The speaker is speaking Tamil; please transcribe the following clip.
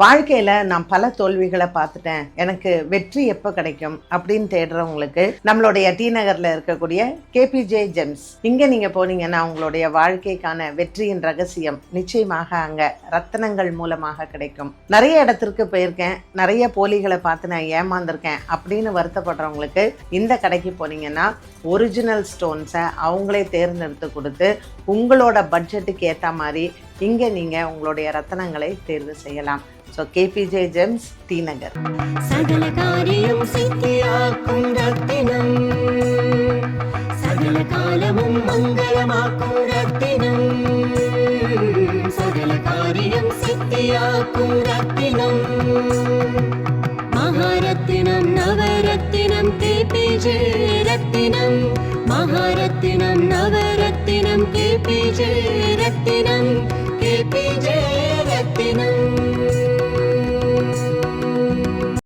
வாழ்க்கையில் நான் பல தோல்விகளை பார்த்துட்டேன். எனக்கு வெற்றி எப்போ கிடைக்கும் அப்படின்னு தேடுறவங்களுக்கு நம்மளுடைய டி நகரில் இருக்கக்கூடிய கேபிஜே ஜெம்ஸ். இங்கே நீங்கள் போனீங்கன்னா உங்களுடைய வாழ்க்கைக்கான வெற்றியின் ரகசியம் நிச்சயமாக அங்கே ரத்தனங்கள் மூலமாக கிடைக்கும். நிறைய இடத்திற்கு போயிருக்கேன். நிறைய போலிகளை பார்த்து நான் ஏமாந்திருக்கேன் அப்படின்னு வருத்தப்படுறவங்களுக்கு இந்த கடைக்கு போனீங்கன்னா ஒரிஜினல் ஸ்டோன்ஸை அவங்களே தேர்ந்தெடுத்து கொடுத்து உங்களோட பட்ஜெட்டுக்கு ஏற்ற மாதிரி இங்கே நீங்கள் உங்களுடைய ரத்தனங்களை தேர்வு செய்யலாம். So KPJ gems T Nagar சகல காரியம் சித்தியாக்கும் ரத்தினம். சகல காலமும் மங்களமாக்கும் ரத்தினம். சகல காரியம் சித்தியாக்கும் ரத்தினம். மகாரத்தினம் நவரத்தினம் கேபிஜே ரத்தினம். மகாரத்தினம் நவரத்தினம் கேபிஜே ரத்தினம். Minuto.